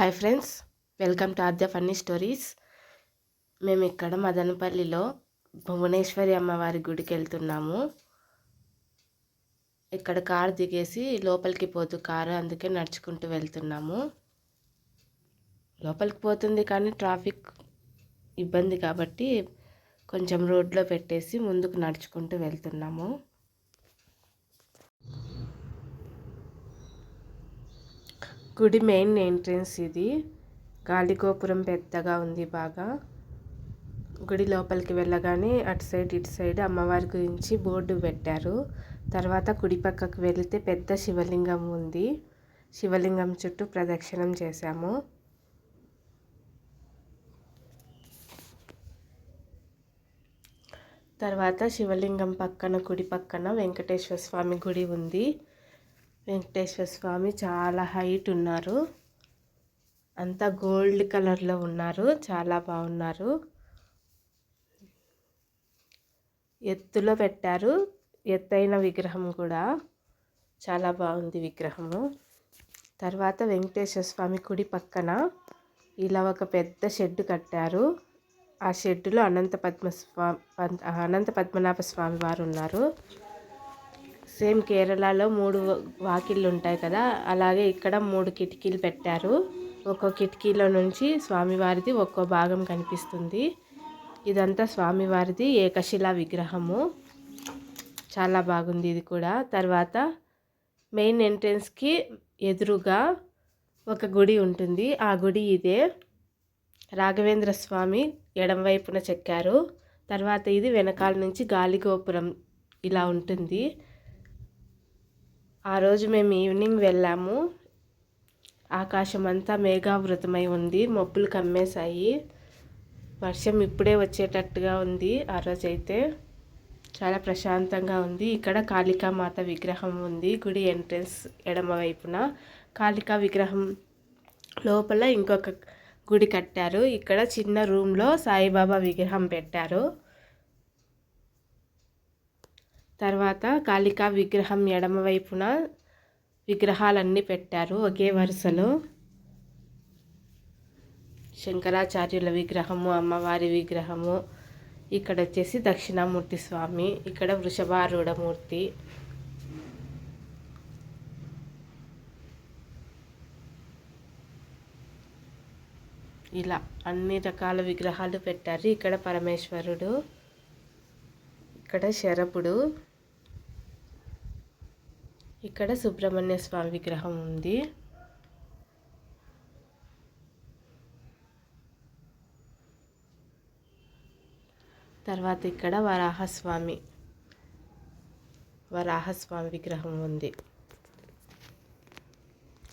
Hi friends welcome to Aadya funny stories మేము ఇక్కడ మదనపల్లిలో భువనేశ్వరి అమ్మవారి గుడికి వెళ్తున్నాము. ఇక్కడ కారు దిగేసి లోపలికి పోతూ కారు అందుకే నడుచుకుంటూ వెళ్తున్నాము. లోపలికి పోతుంది కానీ ట్రాఫిక్ ఇబ్బంది కాబట్టి కొంచెం రోడ్లో పెట్టేసి ముందుకు నడుచుకుంటూ వెళ్తున్నాము. గుడి మెయిన్ ఎంట్రన్స్ ఇది. గాలి గోపురం పెద్దగా ఉంది బాగా. గుడి లోపలికి వెళ్ళగానే అటు సైడ్ ఇటు సైడ్ అమ్మవారి గురించి బోర్డు పెట్టారు. తర్వాత కుడి పక్కకు వెళితే పెద్ద శివలింగం ఉంది. శివలింగం చుట్టూ ప్రదక్షిణం చేశాము. తర్వాత శివలింగం పక్కన కుడి పక్కన వెంకటేశ్వర స్వామి గుడి ఉంది. వెంకటేశ్వర స్వామి చాలా హైట్ ఉన్నారు. అంతా గోల్డ్ కలర్లో ఉన్నారు. చాలా బాగున్నారు. ఎత్తులో పెట్టారు. ఎత్తైన విగ్రహం కూడా. చాలా బాగుంది విగ్రహము. తర్వాత వెంకటేశ్వర స్వామి కుడి పక్కన ఇలా ఒక పెద్ద షెడ్ కట్టారు. ఆ షెడ్డులో అనంత పద్మ స్వామి అనంత పద్మనాభ స్వామి వారు ఉన్నారు. సేమ్ కేరళలో మూడు వాకిళ్ళు ఉంటాయి కదా అలాగే ఇక్కడ మూడు కిటికీలు పెట్టారు. ఒక్కో కిటికీలో నుంచి స్వామివారిది ఒక్కో భాగం కనిపిస్తుంది. ఇదంతా స్వామివారిది ఏకశిలా విగ్రహము. చాలా బాగుంది ఇది కూడా. తర్వాత మెయిన్ ఎంట్రెన్స్కి ఎదురుగా ఒక గుడి ఉంటుంది. ఆ గుడి ఇదే. రాఘవేంద్ర స్వామి ఎడమవైపున చెక్కారు. తర్వాత ఇది వెనకాల నుంచి గాలిగోపురం ఇలా ఉంటుంది. ఆ రోజు మేము ఈవినింగ్ వెళ్ళాము. ఆకాశం అంతా మేఘావృతమై ఉంది. మబ్బులు కమ్మేశాయి. వర్షం ఇప్పుడే వచ్చేటట్టుగా ఉంది ఆ రోజు అయితే చాలా ప్రశాంతంగా ఉంది. ఇక్కడ కాళికామాత విగ్రహం ఉంది. గుడి ఎంట్రన్స్ ఎడమ వైపున. కాళికా విగ్రహం లోపల ఇంకొక గుడి కట్టారు. ఇక్కడ చిన్న రూమ్లో సాయిబాబా విగ్రహం పెట్టారు. తర్వాత కాళికా విగ్రహం ఎడమ వైపున విగ్రహాలన్నీ పెట్టారు ఒకే వరుసలో. శంకరాచార్యుల విగ్రహము అమ్మవారి విగ్రహము ఇక్కడ వచ్చేసి దక్షిణామూర్తి స్వామి ఇక్కడ వృషభారూఢమూర్తి. ఇలా అన్ని రకాల విగ్రహాలు పెట్టారు. ఇక్కడ పరమేశ్వరుడు ఇక్కడ శరపుడు ఇక్కడ సుబ్రహ్మణ్య స్వామి విగ్రహం ఉంది. తర్వాత ఇక్కడ వరాహస్వామి వరాహస్వామి విగ్రహం ఉంది.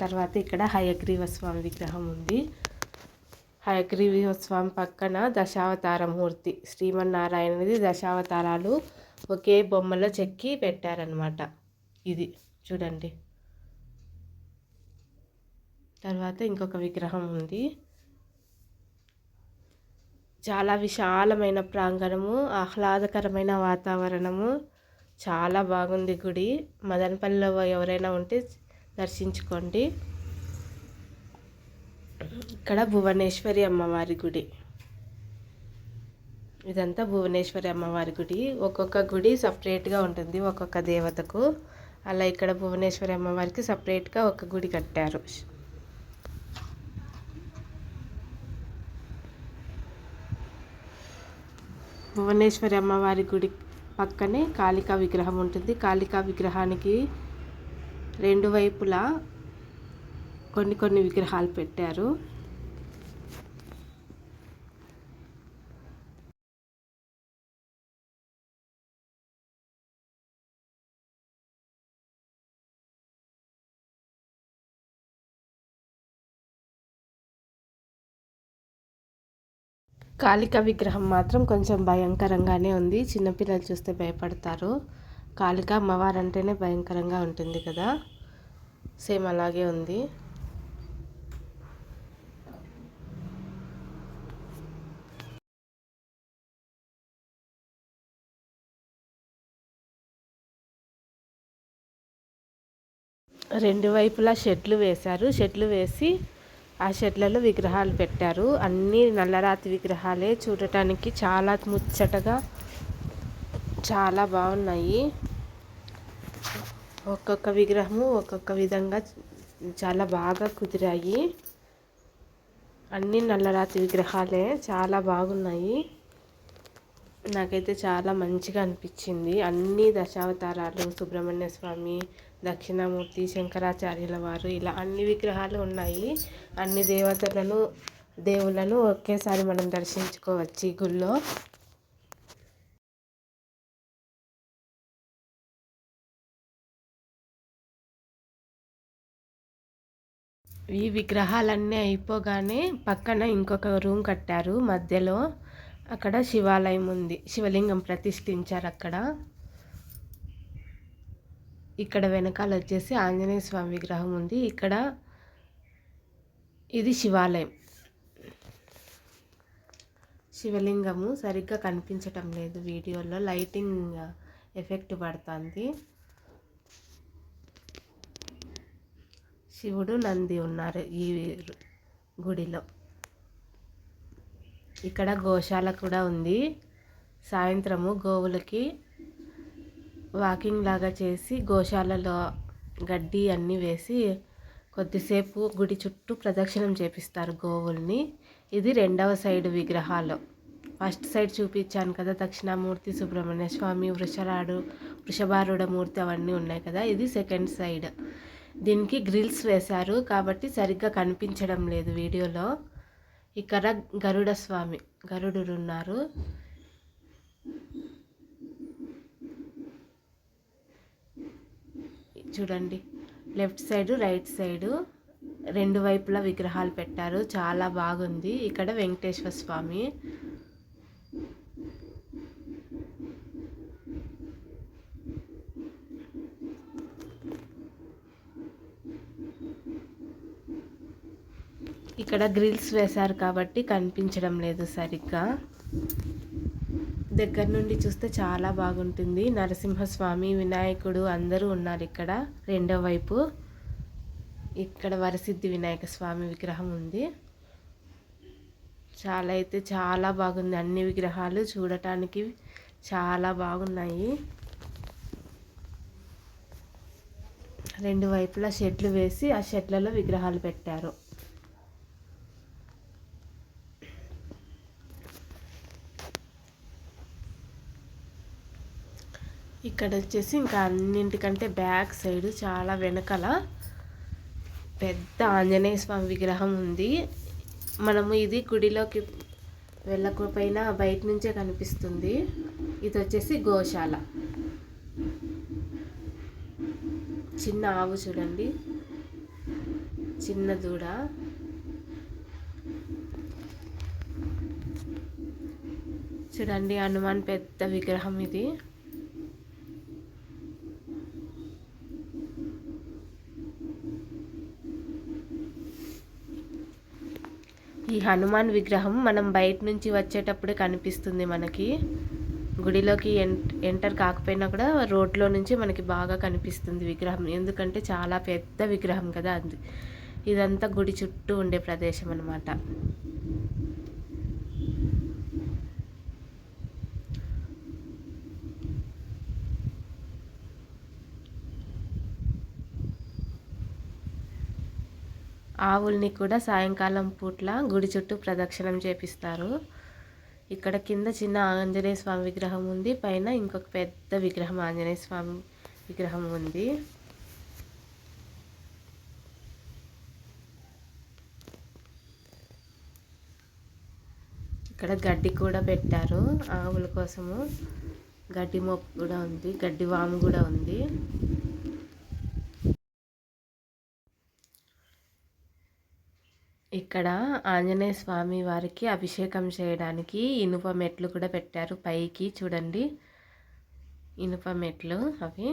తర్వాత ఇక్కడ హయగ్రీవ స్వామి విగ్రహం ఉంది. హయగ్రీవ స్వామి పక్కన దశావతార మూర్తి శ్రీమన్నారాయణది దశావతారాలు ఒకే బొమ్మలో చెక్కి పెట్టారనమాట ఇది చూడండి. తర్వాత ఇంకొక విగ్రహం ఉంది. చాలా విశాలమైన ప్రాంగణము ఆహ్లాదకరమైన వాతావరణము. చాలా బాగుంది గుడి. మదనపల్లిలో ఎవరైనా ఉంటే దర్శించుకోండి. ఇక్కడ భువనేశ్వరి అమ్మవారి గుడి. ఇదంతా భువనేశ్వరి అమ్మవారి గుడి. ఒక్కొక్క గుడి సపరేట్గా ఉంటుంది ఒక్కొక్క దేవతకు. అలా ఇక్కడ భువనేశ్వరి అమ్మవారికి సపరేట్గా ఒక గుడి కట్టారు. భువనేశ్వరి అమ్మవారి గుడి పక్కనే కాళికా విగ్రహం ఉంటుంది. కాళికా విగ్రహానికి రెండు వైపులా కొన్ని కొన్ని విగ్రహాలు పెట్టారు. కాళిక విగ్రహం మాత్రం కొంచెం భయంకరంగానే ఉంది. చిన్నపిల్లలు చూస్తే భయపడతారు. కాళిక అమ్మవారు అంటేనే భయంకరంగా ఉంటుంది కదా. సేమ్ అలాగే ఉంది. రెండు వైపులా షెడ్లు వేశారు. షెట్లు వేసి ఆ షెడ్లలో విగ్రహాలు పెట్టారు. అన్నీ నల్లరాతి విగ్రహాలే. చూడటానికి చాలా ముచ్చటగా చాలా బాగున్నాయి. ఒక్కొక్క విగ్రహము ఒక్కొక్క విధంగా చాలా బాగా కుదిరాయి. అన్నీ నల్లరాతి విగ్రహాలే. చాలా బాగున్నాయి. నాకైతే చాలా మంచిగా అనిపించింది. అన్ని దశావతారాలు సుబ్రహ్మణ్య స్వామి దక్షిణామూర్తి శంకరాచార్యుల వారు ఇలా అన్ని విగ్రహాలు ఉన్నాయి. అన్ని దేవతలను దేవుళ్ళను ఒకేసారి మనం దర్శించుకోవచ్చు ఈ గుళ్ళో. ఈ విగ్రహాలన్నీ అయిపోగానే పక్కన ఇంకొక రూమ్ కట్టారు. మధ్యలో అక్కడ శివాలయం ఉంది. శివలింగం ప్రతిష్ఠించారు అక్కడ. ఇక్కడ వెనకాల వచ్చేసి ఆంజనేయ స్వామి విగ్రహం ఉంది. ఇక్కడ ఇది శివాలయం. శివలింగము సరిగ్గా కనిపించటం లేదు వీడియోలో. లైటింగ్ ఎఫెక్ట్ పడుతుంది. శివుడు నంది ఉన్నారు ఈ గుడిలో. ఇక్కడ గోశాల కూడా ఉంది. సాయంత్రము గోవులకి వాకింగ్ లాగా చేసి గోశాలలో గడ్డి అన్నీ వేసి కొద్దిసేపు గుడి చుట్టూ ప్రదక్షిణం చేపిస్తారు గోవుల్ని. ఇది రెండవ సైడ్ విగ్రహాలు. ఫస్ట్ సైడ్ చూపించాను కదా దక్షిణామూర్తి సుబ్రహ్మణ్య స్వామి వృషరాడు వృషభారుడ మూర్తి అవన్నీ ఉన్నాయి కదా ఇది సెకండ్ సైడ్. దీనికి గ్రిల్స్ వేశారు కాబట్టి సరిగ్గా కనిపించడం లేదు వీడియోలో. ఇక్కడ గరుడ స్వామి గరుడు చూడండి. లెఫ్ట్ సైడ్ రైట్ సైడు రెండు వైపులా విగ్రహాలు పెట్టారు. చాలా బాగుంది. ఇక్కడ వెంకటేశ్వర స్వామి. ఇక్కడ గ్రిల్స్ వేశారు కాబట్టి కనిపించడం లేదు సరిగ్గా. దగ్గర నుండి చూస్తే చాలా బాగుంటుంది. నరసింహస్వామి వినాయకుడు అందరూ ఉన్నారు ఇక్కడ. రెండో వైపు ఇక్కడ వరసిద్ధి వినాయక స్వామి విగ్రహం ఉంది. చాలా అయితే చాలా బాగుంది. అన్ని విగ్రహాలు చూడటానికి చాలా బాగున్నాయి. రెండు వైపులా షెడ్లు వేసి ఆ షెడ్లలో విగ్రహాలు పెట్టారు. ఇక్కడ వచ్చేసి ఇంకా అన్నింటికంటే బ్యాక్ సైడ్ చాలా వెనకాల పెద్ద ఆంజనేయ స్వామి విగ్రహం ఉంది. మనము ఇది గుడిలోకి వెళ్ళకపోయినా బయట నుంచే కనిపిస్తుంది. ఇది వచ్చేసి గోశాల. చిన్న ఆవు చూడండి. చిన్న దూడ. చూడండి హనుమాన్ పెద్ద విగ్రహం ఇది. ఈ హనుమాన్ విగ్రహం మనం బయట నుంచి వచ్చేటప్పుడే కనిపిస్తుంది మనకి. గుడిలోకి ఎంటర్ కాకపోయినా కూడా రోడ్లో నుంచి మనకి బాగా కనిపిస్తుంది విగ్రహం. ఎందుకంటే చాలా పెద్ద విగ్రహం కదా అది. ఇదంతా గుడి చుట్టూ ఉండే ప్రదేశం అనమాట ఆవుల్ని కూడా సాయంకాలం పూట్ల గుడి చుట్టూ ప్రదక్షిణం చేపిస్తారు. ఇక్కడ కింద చిన్న ఆంజనేయ స్వామి విగ్రహం ఉంది. పైన ఇంకొక పెద్ద విగ్రహం ఆంజనేయ స్వామి విగ్రహం ఉంది. ఇక్కడ గడ్డి కూడా పెట్టారు ఆవుల కోసము. గడ్డి మొప్పు కూడా ఉంది. గడ్డి వాము కూడా ఉంది. ఇక్కడ ఆంజనేయ స్వామి వారికి అభిషేకం చేయడానికి ఇనుప మెట్లు కూడా పెట్టారు. పైకి చూడండి. ఇనుప మెట్లు అవి.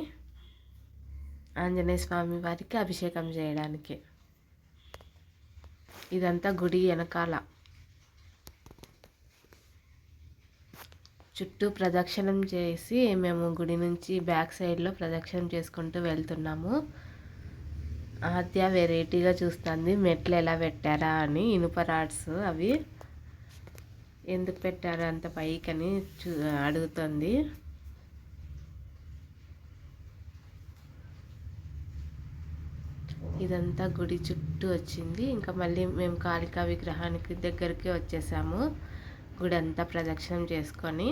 ఆంజనేయ స్వామి వారికి అభిషేకం చేయడానికి. ఇదంతా గుడి వెనకాల. చుట్టూ ప్రదక్షిణం చేసి మేము గుడి నుంచి బ్యాక్ సైడ్లో ప్రదక్షిణం చేసుకుంటూ వెళ్తున్నాము. ఆద్య వెరైటీగా చూస్తుంది. మెట్లు ఎలా పెట్టారా అని ఇనుప రాడ్స్ అవి. ఎందుకు పెట్టారా అంత పైకని చూ అడుగుతుంది. ఇదంతా గుడి చుట్టూ వచ్చింది. ఇంకా మళ్ళీ మేము కాళికా విగ్రహానికి దగ్గరికి వచ్చేసాము. గుడి అంతా ప్రదక్షిణం చేసుకొని.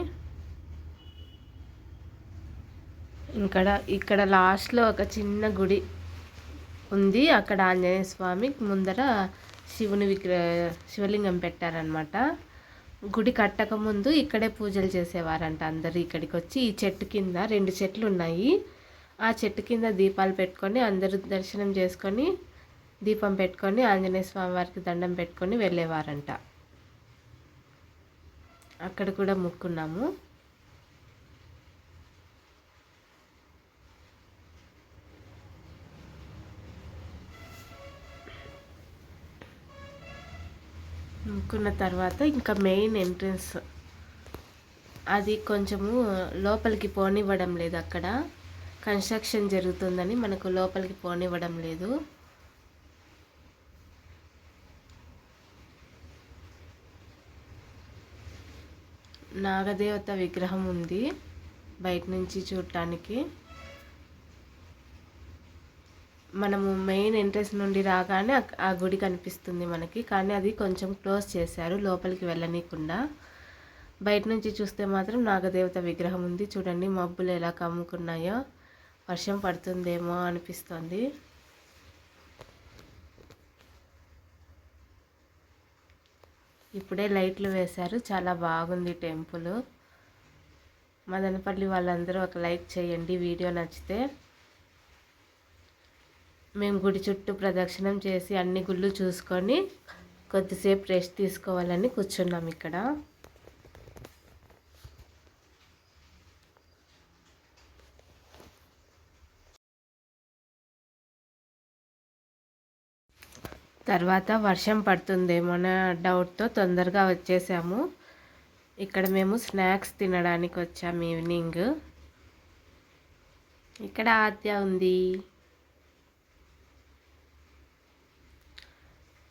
ఇక్కడ ఇక్కడ లాస్ట్లో ఒక చిన్న గుడి ఉంది. అక్కడ ఆంజనేయ స్వామి ముందర శివుని విగ్రహ శివలింగం పెట్టారనమాట గుడి కట్టకముందు ఇక్కడే పూజలు చేసేవారంట అందరు ఇక్కడికి వచ్చి ఈ చెట్టు కింద రెండు చెట్లు ఉన్నాయి ఆ చెట్టు కింద దీపాలు పెట్టుకొని అందరూ దర్శనం చేసుకొని దీపం పెట్టుకొని ఆంజనేయ స్వామి వారికి దండం పెట్టుకొని వెళ్ళేవారంట. అక్కడ కూడా ముక్కున్నాము. అనుకున్న తర్వాత ఇంకా మెయిన్ ఎంట్రన్స్. అది కొంచెము లోపలికి పోనివ్వడం లేదు అక్కడ. కన్స్ట్రక్షన్ జరుగుతుందని మనకు లోపలికి పోనివ్వడం లేదు. నాగదేవత విగ్రహం ఉంది బయట నుంచి చూడటానికి. మనము మెయిన్ ఎంట్రెన్స్ నుండి రాగానే ఆ గుడి కనిపిస్తుంది మనకి. కానీ అది కొంచెం క్లోజ్ చేశారు లోపలికి వెళ్ళనీయకుండా. బయట నుంచి చూస్తే మాత్రం నాగదేవత విగ్రహం ఉంది. చూడండి మబ్బులు ఎలా కమ్ముకున్నాయో. వర్షం పడుతుందేమో అనిపిస్తుంది. ఇప్పుడే లైట్లు వేశారు. చాలా బాగుంది టెంపుల్. మదనపల్లి వాళ్ళందరూ ఒక లైక్ చేయండి. వీడియో నచ్చితే మేము గుడి చుట్టూ ప్రదక్షిణం చేసి అన్ని గుళ్ళు చూసుకొని కొద్దిసేపు రెస్ట్ తీసుకోవాలని కూర్చున్నాం ఇక్కడ. తర్వాత వర్షం పడుతుందేమో అనే డౌట్తో తొందరగా వచ్చేసాము. ఇక్కడ మేము స్నాక్స్ తినడానికి వచ్చాము ఈవినింగ్. ఇక్కడ ఆత్య ఉంది.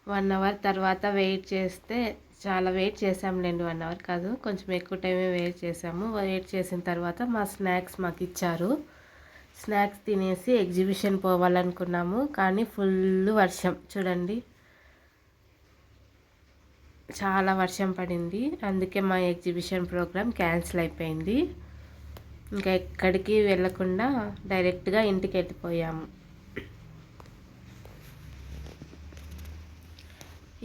వన్ అవర్ తర్వాత వెయిట్ చేస్తే చాలా వెయిట్ చేసాంలేండి వన్ అవర్ కాదు కొంచెం ఎక్కువ టైమే వెయిట్ చేసాము వెయిట్ చేసిన తర్వాత మా స్నాక్స్ మాకు ఇచ్చారు. స్నాక్స్ తినేసి ఎగ్జిబిషన్ పోవాలనుకున్నాము కానీ ఫుల్ వర్షం. చూడండి చాలా వర్షం పడింది. అందుకే మా ఎగ్జిబిషన్ ప్రోగ్రామ్ క్యాన్సిల్ అయిపోయింది. ఇంకా ఎక్కడికి వెళ్ళకుండా డైరెక్ట్గా ఇంటికి వెళ్ళిపోయాము.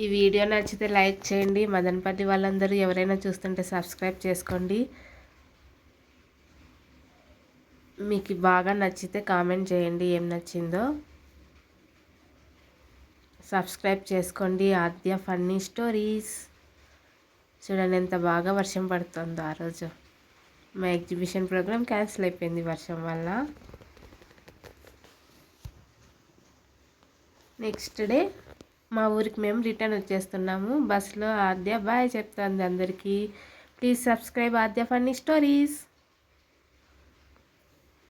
ఈ వీడియో నచ్చితే లైక్ చేయండి. మదనపల్లి వాళ్ళందరూ ఎవరైనా చూస్తుంటే సబ్స్క్రైబ్ చేసుకోండి. మీకు బాగా నచ్చితే కామెంట్ చేయండి. ఏం నచ్చిందో సబ్స్క్రైబ్ చేసుకోండి. Aadya funny stories. చూడండి ఎంత బాగా వర్షం పడుతుందో ఆ రోజు. మా ఎగ్జిబిషన్ ప్రోగ్రామ్ క్యాన్సిల్ అయిపోయింది వర్షం వల్ల. నెక్స్ట్ డే మా ఊరికి మేము రిటర్న్ వచ్చేస్తున్నాము. బస్సులో ఆద్య బాయ్ చెప్తుంది అందరికీ. Please subscribe Aadya funny stories.